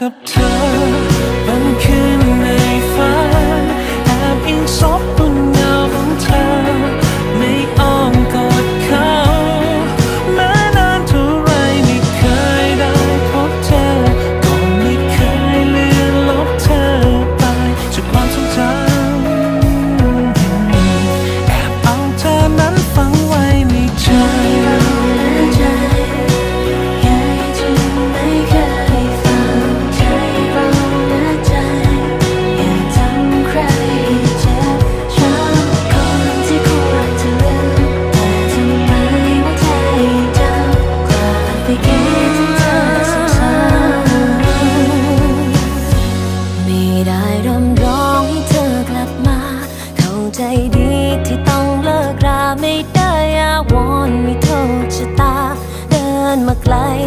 กับเธอ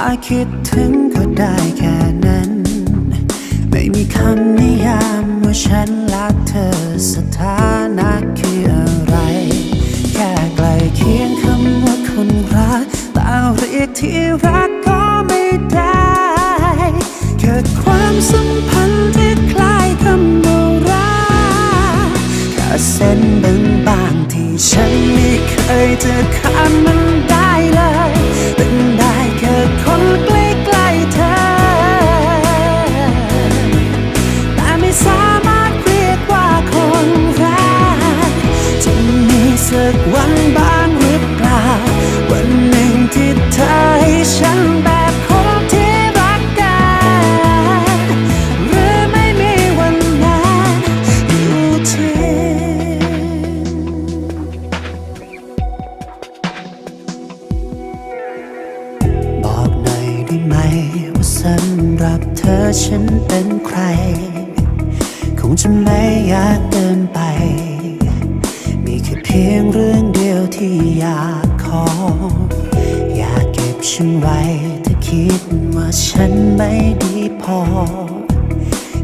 อาจคิดถึงก็ได้แค่นั้น ไม่มีคำนิยามว่าฉันรักเธอสถานะคืออะไร แค่ไกลเคียงคำว่าคนรักต่เรียกที่รักก็ไม่ได้เกิดความสัมพันธ์ที่คล้ายคำว่ารักแค่เส้นบางๆที่ฉันไม่เคยจะ พียงเรื่องเดียวที่อยากขอ อยากเก็บฉันไว้ถ้าคิดว่าฉันไม่ดีพอ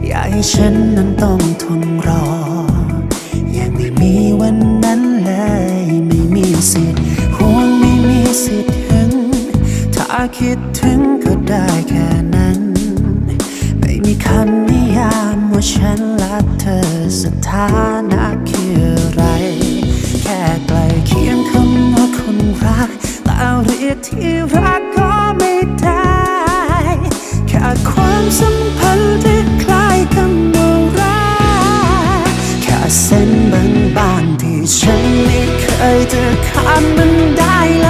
อยากให้ฉันนั้นต้องทนรออยางไม่มีวันนั้นเลย ไม่มีสิทธิ์ห่วงไม่มีสิทธิ์ถึง ถ้าคิดถึงก็ได้แค่นั้น ไม่มีคำนิยามว่าฉันรักเธอสถาน ที่รักก็ไม่ได้แค่ความสัมพันธ์ที่คล้ายกันโนราแค่เส้นบางๆที่ฉันไม่เคยจะขาดมันได้เลย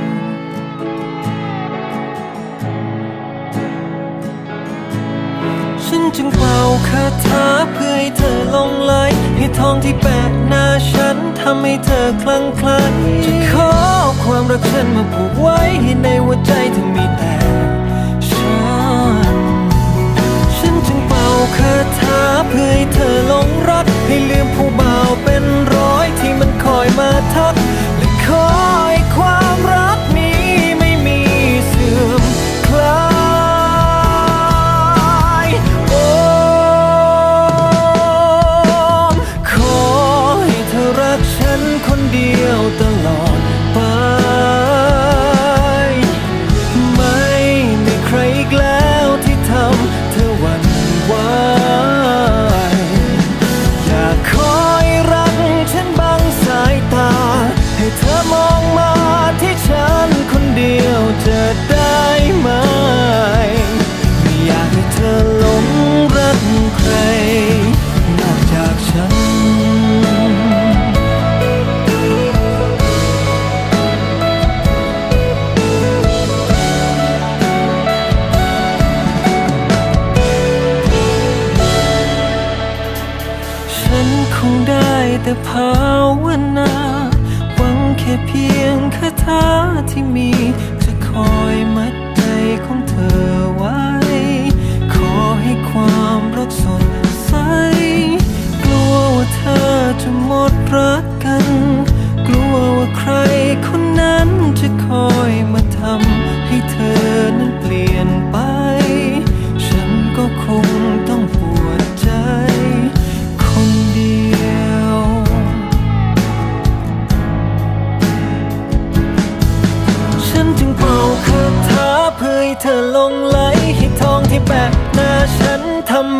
นจึงเป่าคาถาเพื่อให้เธอลงไหลให้ทองที่แปะหน้าฉันทำให้เธอคลั่งไคล้จะขอความรักฉันมาผูกไว้ให้ในหัวใจเธอมีแต่ฉัน ฉันจึงเป่าคาถา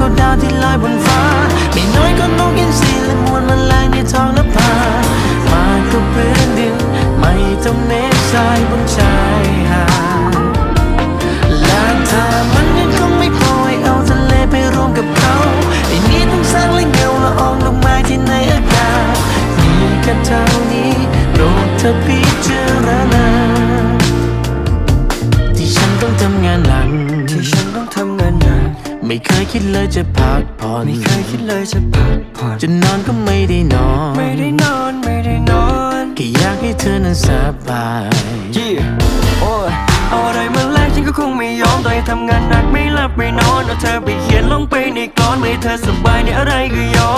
ก็ดาวที่ลอยบนฟ้า ไม่น้อยก็นกอินทรีและมวลแมลงในท้องนภามากกว่าพื้นดิน ไม่ต้องเมฆทรายบนชายหาดและถ้ามัน อนไม่เคยคิดเลยจะพักผ่อนจะนอนก็ไม่ได้นอน ไม่ได้นอนไม่ได้นอนแค่อยากให้เธอนั้นสบายยี่โอ้ยเอาอะไรมาแลกฉันก็คงไม่ยอมต่อให้ทำงานหนักไม่หลับไม่นอนเอาเธอไปเขียนลงไปในกลอนไม่ให้เธอสบายในอะไรก็ยอม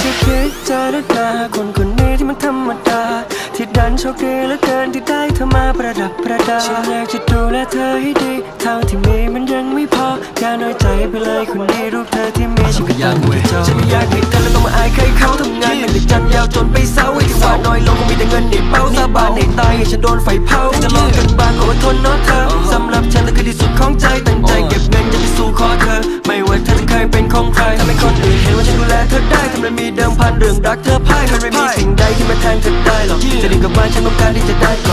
ช่วยคิดเจอหน้าคนคนนี้ที่มันธรรมดา ที่ดันโชคดีเหลือเกินที่ได้เธอมาประดับประดาฉันอยากจะดูแลเธอให้ดีเท่าที่มีมันยังไม่พออย่าน้อยใจไปเลยคนดีรูปเธอที่มีฉันก็ยังไม่จบฉันไม่อยากให้เธอแล้วต้องมาอายใครเขาทำงานหนักในจันยาวจนไปเศร้าไอ้ที่ว่าน้อยลงคงมีแต่เงินในเป้าสาบานในตายให้ฉันโดนไฟเผาจะลองกันบ้างก็อดทนเนาะเธอสำหรับฉันเธอคือที่สุดของใจตั้งใจเก็บเงินจะไปสู่ขอเธอ ไม่ว่าเธอจะเคยเป็นของใครทำให้คนอื่นเห็นว่าฉันดูแลเธอได้ทำไมมีเดิมพันเรื่องรักเธอพ่ายมันไม่มีสิ่งใดที่มาแทน เธอไ